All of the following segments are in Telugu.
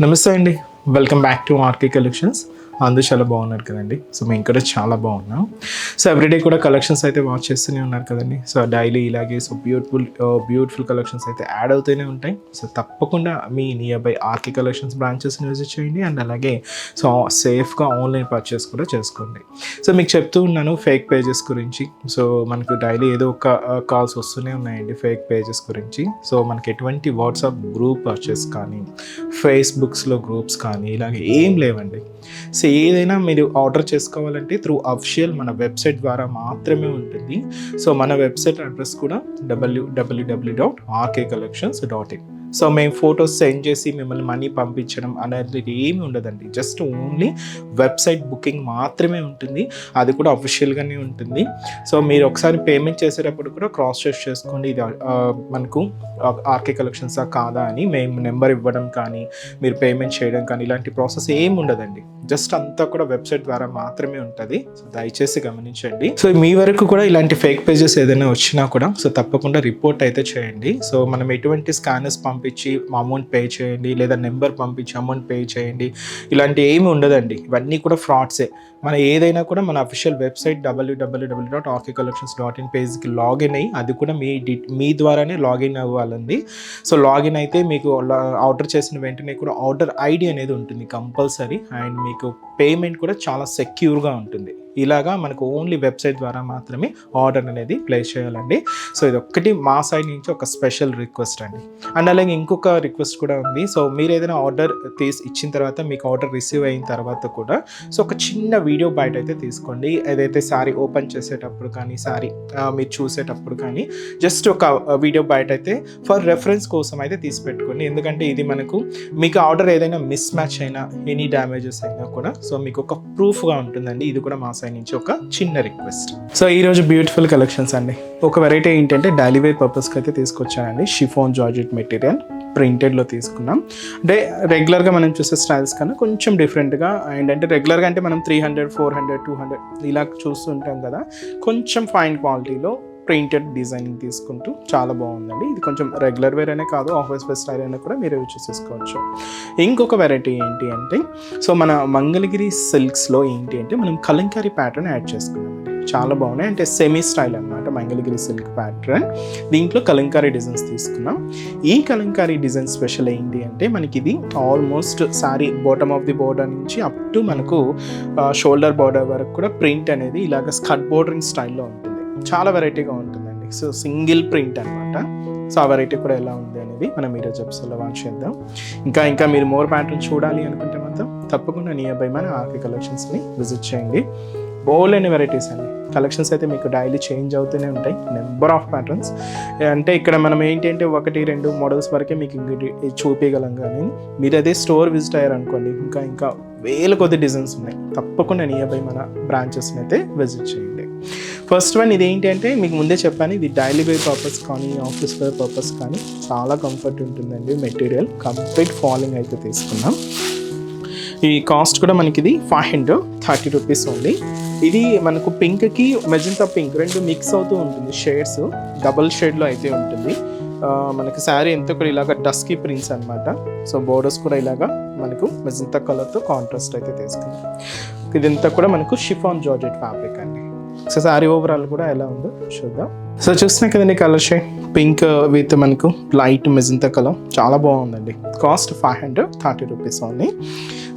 నమస్తే అండి. Welcome back to RK collections అందరూ చాలా బాగున్నారు కదండి. సో మేము ఇక్కడ చాలా బాగున్నాం. సో ఎవ్రీడే కూడా కలెక్షన్స్ అయితే వాచ్ చేస్తూనే ఉన్నారు కదండి. సో డైలీ ఇలాగే సో బ్యూటిఫుల్ బ్యూటిఫుల్ కలెక్షన్స్ అయితే యాడ్ అవుతూనే ఉంటాయి. సో తప్పకుండా మీ నియర్ బై ఆర్కే కలెక్షన్స్ బ్రాంచెస్ని విజిట్ చేయండి. అండ్ అలాగే సో సేఫ్గా ఆన్లైన్ పర్చేస్ కూడా చేసుకోండి. సో మీకు చెప్తూ ఉన్నాను ఫేక్ పేజెస్ గురించి. సో మనకు డైలీ ఏదో ఒక uh, కాల్స్ వస్తూనే ఉన్నాయండి ఫేక్ పేజెస్ గురించి. సో మనకి ఎటువంటి వాట్సాప్ గ్రూప్ పర్చేస్ కానీ ఫేస్బుక్స్లో గ్రూప్స్ కానీ ఇలాగే ఏం లేవండి. సో ఏదైనా మీరు ఆర్డర్ చేసుకోవాలంటే త్రూ అఫిషియల్ మన వెబ్సైట్ ద్వారా మాత్రమే ఉంటుంది. సో మన వెబ్సైట్ అడ్రస్ కూడా W W W W dot RK collections dot in. So మేము ఫొటోస్ సెండ్ చేసి మిమ్మల్ని మనీ పంపించడం అనేది ఏమి ఉండదండి. జస్ట్ ఓన్లీ వెబ్సైట్ బుకింగ్ మాత్రమే ఉంటుంది. అది కూడా అఫిషియల్గానే ఉంటుంది. సో మీరు ఒకసారి పేమెంట్ చేసేటప్పుడు కూడా క్రాస్ చెక్ చేసుకోండి. ఇది మనకు ఆర్కే కలెక్షన్సా కాదా అని మేము నెంబర్ ఇవ్వడం కానీ మీరు పేమెంట్ చేయడం కానీ ఇలాంటి ప్రాసెస్ ఏమి ఉండదండి. జస్ట్ అంతా కూడా వెబ్సైట్ ద్వారా మాత్రమే ఉంటుంది. సో దయచేసి గమనించండి. సో మీ వరకు కూడా ఇలాంటి ఫేక్ పేజెస్ ఏదైనా వచ్చినా కూడా సో తప్పకుండా రిపోర్ట్ అయితే చేయండి. సో మనం ఎటువంటి స్కానర్స్ పంపి పంపించి అమౌంట్ పే చేయండి లేదా నెంబర్ పంపించి అమౌంట్ పే చేయండి. ఇలాంటి ఏమి ఉండదండి. ఇవన్నీ కూడా ఫ్రాడ్సే మన ఏదైనా కూడా మన official website W W W dot RK collections dot in పేజ్కి login అయ్యి అది కూడా మీ డి మీ ద్వారానే లాగిన్ అవ్వాలండి. సో లాగిన్ అయితే మీకు ఆర్డర్ చేసిన వెంటనే కూడా ఆర్డర్ ఐడి అనేది ఉంటుంది కంపల్సరీ. అండ్ మీకు పేమెంట్ కూడా చాలా సెక్యూర్గా ఉంటుంది. ఇలాగా మనకు ఓన్లీ వెబ్సైట్ ద్వారా మాత్రమే ఆర్డర్ అనేది ప్లేస్ చేయాలండి. సో ఇది ఒక్కటి మా సైడ్ నుంచి ఒక స్పెషల్ రిక్వెస్ట్ అండి. అండ్ అలాగే ఇంకొక రిక్వెస్ట్ కూడా ఉంది. సో మీరు ఏదైనా ఆర్డర్ తీసి ఇచ్చిన తర్వాత మీకు ఆర్డర్ రిసీవ్ అయిన తర్వాత కూడా సో ఒక చిన్న వీడియో బయట అయితే తీసుకోండి. ఏదైతే సారీ ఓపెన్ చేసేటప్పుడు కానీ సారీ మీరు చూసేటప్పుడు కానీ జస్ట్ ఒక వీడియో బయట అయితే ఫర్ రెఫరెన్స్ కోసం అయితే తీసి పెట్టుకోండి. ఎందుకంటే ఇది మనకు మీకు ఆర్డర్ ఏదైనా మిస్ మ్యాచ్ అయినా ఎనీ డ్యామేజెస్ అయినా కూడా సో మీకు ఒక ప్రూఫ్గా ఉంటుందండి. ఇది కూడా మా సైడ్ నుంచి ఒక చిన్న రిక్వెస్ట్. సో ఈరోజు బ్యూటిఫుల్ కలెక్షన్స్ అండి. ఒక వెరైటీ ఏంటంటే డైలీవేర్ పర్పస్కి అయితే తీసుకొచ్చానండి. షిఫోన్ జార్జెట్ మెటీరియల్ ప్రింటెడ్లో తీసుకున్నాం. అంటే రెగ్యులర్గా మనం చూసే స్టైల్స్ కన్నా కొంచెం డిఫరెంట్గా అండ్ అంటే రెగ్యులర్గా అంటే మనం three hundred four hundred two hundred ఇలా చూస్తుంటాం కదా. కొంచెం ఫైన్ క్వాలిటీలో ప్రింటెడ్ డిజైనింగ్ తీసుకుంటూ చాలా బాగుందండి. ఇది కొంచెం రెగ్యులర్ వేర్ అనే కాదు ఆఫీస్ వేర్ స్టైల్ అయినా కూడా మీరు యూజ్ చేసుకోవచ్చు ఇంకొక వెరైటీ ఏంటి అంటే సో మన మంగళగిరి సిల్క్స్లో ఏంటి అంటే మనం కలంకారీ ప్యాటర్న్ యాడ్ చేసుకున్నామండి. చాలా బాగున్నాయి. అంటే సెమీ స్టైల్ అనమాట మంగళగిరి సిల్క్ ప్యాటర్న్ దీంట్లో కలంకారీ డిజైన్స్ తీసుకున్నాం. ఈ కలంకారీ డిజైన్ స్పెషల్ ఏంటి అంటే మనకి ఇది almost sari bottom of the border నుంచి అప్ టు మనకు షోల్డర్ బార్డర్ వరకు కూడా ప్రింట్ అనేది ఇలాగ స్కట్ బోర్డరింగ్ స్టైల్లో ఉంటుంది. చాలా వెరైటీగా ఉంటుందండి. సో సింగిల్ ప్రింట్ అనమాట సో ఆ వెరైటీ కూడా ఎలా ఉంది అనేది మనం ఈరోజు ఎపిసోడ్లో వాచ్ చేద్దాం. ఇంకా ఇంకా మీరు మోర్ ప్యాటర్న్ చూడాలి అనుకుంటే మాత్రం తప్పకుండా నియర్ బై మన ఆర్కే కలెక్షన్స్ని విజిట్ చేయండి. బోల్ వెరైటీస్ అండి. కలెక్షన్స్ అయితే మీకు డైలీ చేంజ్ అవుతూనే ఉంటాయి. నెంబర్ ఆఫ్ ప్యాటర్న్స్ అంటే ఇక్కడ మనం ఏంటి అంటే ఒకటి రెండు మోడల్స్ వరకే మీకు చూపించగలం కానీ మీరు అదే స్టోర్ విజిట్ అయ్యారనుకోండి ఇంకా ఇంకా వేల కొద్ది డిజైన్స్ ఉన్నాయి. తప్పకుండా నియర్ బై మన బ్రాంచెస్ని అయితే విజిట్ చేయండి. ఫస్ట్ వన్ ఇది ఏంటి అంటే మీకు ముందే చెప్పాను ఇది డైలీ వేర్ పర్పస్ కానీ ఆఫీస్ వేర్ పర్పస్ కానీ చాలా కంఫర్ట్ ఉంటుందండి మెటీరియల్ కంప్లీట్ ఫాలింగ్ అయితే తీసుకున్నాం. ఈ కాస్ట్ కూడా మనకి ఇది five hundred thirty rupees only ఇది మనకు పింక్కి మెజంతా పింక్ రెండు మిక్స్ అవుతూ ఉంటుంది షేడ్స్ డబుల్ షేడ్లో అయితే ఉంటుంది. మనకి శారీ ఎంత కూడా ఇలాగ డస్కీ ప్రింట్స్ అన్నమాట. సో బోర్డర్స్ కూడా ఇలాగా మనకు మెజంతా కలర్తో కాంట్రాస్ట్ అయితే తీసుకున్నాం. ఇదంతా కూడా మనకు షిఫాన్ జార్జెట్ ఫ్యాబ్రిక్ అండి. సో శారీ ఓవరాల్ కూడా ఎలా ఉందో చూద్దాం. సో చూస్తున్నాయి కదండి కలర్ షేడ్ పింక్ విత్ మనకు లైట్ మెజంతా కలర్. చాలా బాగుందండి. Cost five hundred thirty rupees only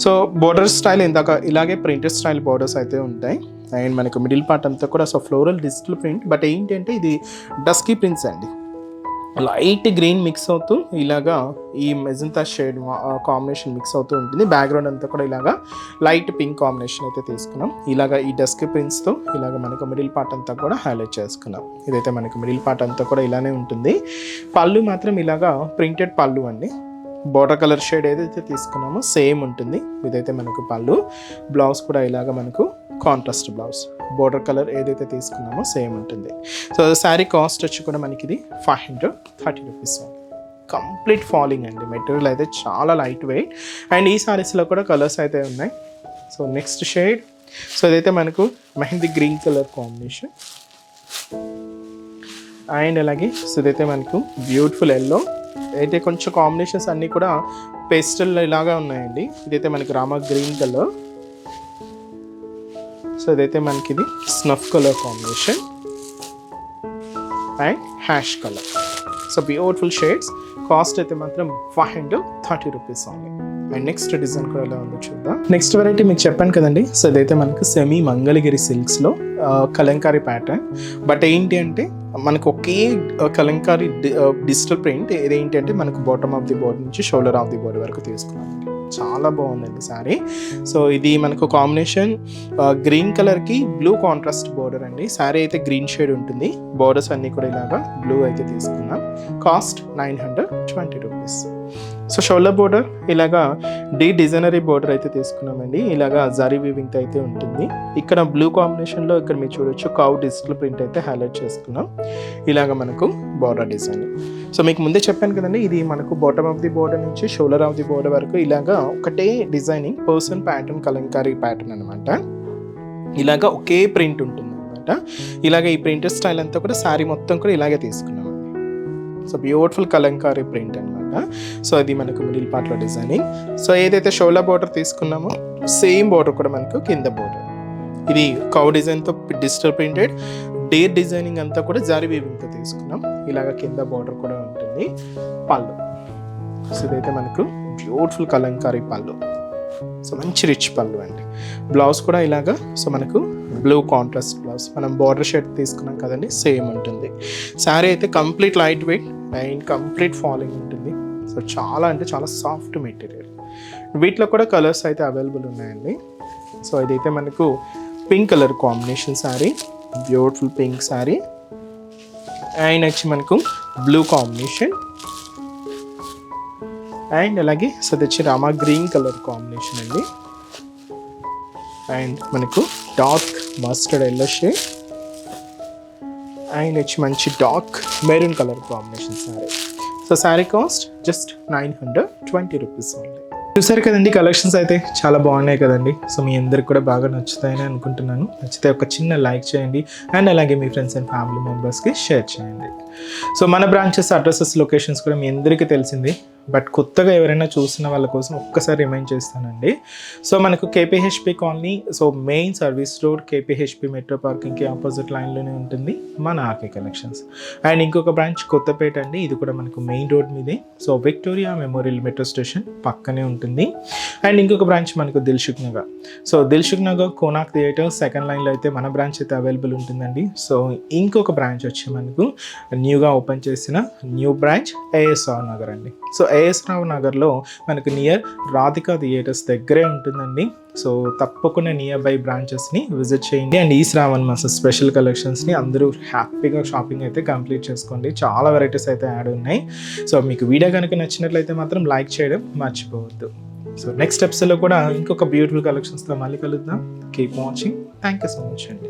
so border style ఇందాక ఇలాగే ప్రింటెడ్ స్టైల్ బోర్డర్స్ అయితే ఉంటాయి. అండ్ మనకు మిడిల్ పార్ట్ అంతా కూడా so floral digital print but ఏంటంటే ఇది డస్కీ ప్రింట్స్ అండి. లైట్ గ్రీన్ మిక్స్ అవుతూ ఇలాగా ఈ మెజంతా షేడ్ కాంబినేషన్ మిక్స్ అవుతూ ఉంటుంది. బ్యాక్గ్రౌండ్ అంతా కూడా ఇలాగా లైట్ పింక్ కాంబినేషన్ అయితే తీసుకున్నాం. ఇలాగా ఈ డస్క్ ప్రింట్స్తో ఇలాగ మనకు మిడిల్ పార్ట్ అంతా కూడా హైలైట్ చేసుకున్నాం. ఇదైతే మనకు మిడిల్ పార్ట్ అంతా కూడా ఇలానే ఉంటుంది. పళ్ళు మాత్రం ఇలాగా ప్రింటెడ్ పళ్ళు అండి. బోర్డర్ కలర్ షేడ్ ఏదైతే తీసుకున్నామో సేమ్ ఉంటుంది. ఇదైతే మనకు పళ్ళు. బ్లౌజ్ కూడా ఇలాగ మనకు కాంట్రాస్ట్ బ్లౌజ్ బోర్డర్ కలర్ ఏదైతే తీసుకున్నామో సేమ్ ఉంటుంది. సో శారీ కాస్ట్ వచ్చి కూడా మనకి ఇది five hundred thirty rupees complete falling అండి. మెటీరియల్ అయితే చాలా లైట్ వెయిట్. అండ్ ఈ సారీస్లో కూడా కలర్స్ అయితే ఉన్నాయి. So next shade. సో ఇదైతే మనకు mehndi green colour combination. And అలాగే సో ఇదైతే మనకు బ్యూటిఫుల్ ఎల్లో. అయితే కొంచెం కాంబినేషన్స్ అన్నీ కూడా పేస్టల్ ఇలాగా ఉన్నాయండి. ఇదైతే మనకి రామా గ్రీన్ కలర్. సో ఇదైతే మనకి ఇది snuff colour combination and ash colour. So beautiful shades. Cost అయితే మాత్రం five hundred thirty rupees only. And next design కూడా ఎలా ఉందో చూద్దాం. నెక్స్ట్ వెరైటీ మీకు చెప్పాను కదండి. సో ఇదైతే మనకు సెమీ మంగళగిరి సిల్క్స్లో కలంకారీ ప్యాటర్న్. బట్ ఏంటి అంటే మనకు ఒకే కలంకారీ డిజిటల్ ప్రింట్ ఇదేంటి అంటే మనకు బాటమ్ ఆఫ్ ది బోర్డ్ నుంచి షోల్డర్ ఆఫ్ ది బోర్డ్ వరకు తీసుకున్నాం చాలా బాగుందండి సారీ సో ఇది మనకు కాంబినేషన్ గ్రీన్ కలర్కి బ్లూ కాంట్రాస్ట్ బోర్డర్ అండి. సారీ అయితే గ్రీన్ షేడ్ ఉంటుంది. బోర్డర్స్ అన్నీ కూడా ఇలాగా బ్లూ అయితే తీసుకున్నాం cost nine hundred twenty rupees. So shoulder border ఇలాగా డీ డిజైనరీ బోర్డర్ అయితే తీసుకున్నామండి. ఇలాగా జరీ వీవింగ్ అయితే ఉంటుంది. ఇక్కడ బ్లూ కాంబినేషన్లో ఇక్కడ మీరు చూడొచ్చు కౌ డిజిటల్ ప్రింట్ అయితే హైలైట్ చేసుకున్నాం. ఇలాగ మనకు బోర్డర్ డిజైన్ సో మీకు ముందే చెప్పాను కదండి ఇది మనకు బాటమ్ ఆఫ్ ది బోర్డర్ నుంచి షోల్డర్ ఆఫ్ ది బోర్డర్ వరకు ఇలాగా ఒకటే designing person pattern Kalamkari pattern అనమాట ఇలాగా ఒకే ప్రింట్ ఉంటుంది అనమాట ఇలాగ ఈ ప్రింటర్ స్టైల్ అంతా కూడా శారీ మొత్తం కూడా ఇలాగే తీసుకున్నామండి. సో బ్యూటిఫుల్ కలంకారీ ప్రింట్ అనమాట సో అది మనకు మిడిల్ పార్ట్లో డిజైనింగ్. సో ఏదైతే షోలా బోర్డర్ తీసుకున్నామో సేమ్ బోర్డర్ కూడా మనకు కింద బోర్డర్. ఇది కౌ డిజైన్తో డిజిటల్ ప్రింటెడ్. డేర్ డిజైనింగ్ అంతా కూడా జారీ వీవింగ్తో తీసుకున్నాం. ఇలాగ కింద బార్డర్ కూడా ఉంటుంది. పళ్ళు. సో ఇదైతే మనకు బ్యూటిఫుల్ కలంకారీ పళ్ళు. సో మంచి రిచ్ పళ్ళు అండి. బ్లౌజ్ కూడా ఇలాగా సో మనకు బ్లూ కాంట్రాస్ట్ బ్లౌజ్. మనం బార్డర్ షర్ట్ తీసుకున్నాం కదండి సేమ్ ఉంటుంది. శారీ అయితే complete light weight and complete falling ఉంటుంది. సో చాలా అంటే చాలా సాఫ్ట్ మెటీరియల్ వీటిలో కూడా కలర్స్ అయితే అవైలబుల్ ఉన్నాయండి. సో ఇదైతే మనకు pink colour combination sari beautiful pink sari and వచ్చి మనకు బ్లూ కాంబినేషన్ అండ్ అలాగే సో తెచ్చి వచ్చి రామా గ్రీన్ కలర్ కాంబినేషన్ అండి. అండ్ మనకు dark mustard yellow shade and వచ్చి మంచి dark maroon colour combination sari so sari cost just nine hundred twenty rupees only చూసారు కదండి కలెక్షన్స్ అయితే చాలా బాగున్నాయి కదండి. సో మీ అందరికి కూడా బాగా నచ్చుతాయని అనుకుంటున్నాను. నచ్చితే ఒక చిన్న లైక్ చేయండి. అండ్ అలాగే మీ ఫ్రెండ్స్ అండ్ ఫ్యామిలీ మెంబర్స్కి షేర్ చేయండి. సో మన బ్రాంచెస్ అడ్రసెస్ లొకేషన్స్ కూడా మీ అందరికీ తెలిసింది. బట్ కొత్తగా ఎవరైనా చూసిన వాళ్ళ కోసం ఒక్కసారి రిమైండ్ చేస్తానండి. సో మనకు KPHB colony so main service road KPHB metro పార్కింగ్కి opposite లైన్లోనే ఉంటుంది మన ఆర్కే కలెక్షన్స్. అండ్ ఇంకొక బ్రాంచ్ కొత్తపేట అండి ఇది కూడా మనకు మెయిన్ రోడ్ మీదే. So Victoria Memorial metro station పక్కనే ఉంటుంది. అండ్ ఇంకొక బ్రాంచ్ మనకు Dilsukh Nagar so Dilsukh Nagar Konark theatre second లైన్లో అయితే మన బ్రాంచ్ అయితే అవైలబుల్ ఉంటుందండి. సో ఇంకొక బ్రాంచ్ వచ్చి మనకు న్యూగా ఓపెన్ చేసిన న్యూ బ్రాంచ్ ఏఎస్ఆర్ నగర్ అండి. సో ఏఎస్ఆర్ నగర్లో మనకు నియర్ రాధికా థియేటర్స్ దగ్గరే ఉంటుందండి. సో తప్పకుండా నియర్ బై బ్రాంచెస్ని విజిట్ చేయండి. అండ్ ఈ శ్రావణ్ మాస స్పెషల్ కలెక్షన్స్ని అందరూ హ్యాపీగా షాపింగ్ అయితే కంప్లీట్ చేసుకోండి. చాలా వెరైటీస్ అయితే యాడ్ ఉన్నాయి. సో మీకు వీడియో కనుక నచ్చినట్లయితే మాత్రం లైక్ చేయడం మర్చిపోవద్దు. సో నెక్స్ట్ ఎపిసోడ్లో కూడా ఇంకొక బ్యూటిఫుల్ కలెక్షన్స్తో మళ్ళీ కలుద్దాం. Keep watching thank you so much అండి.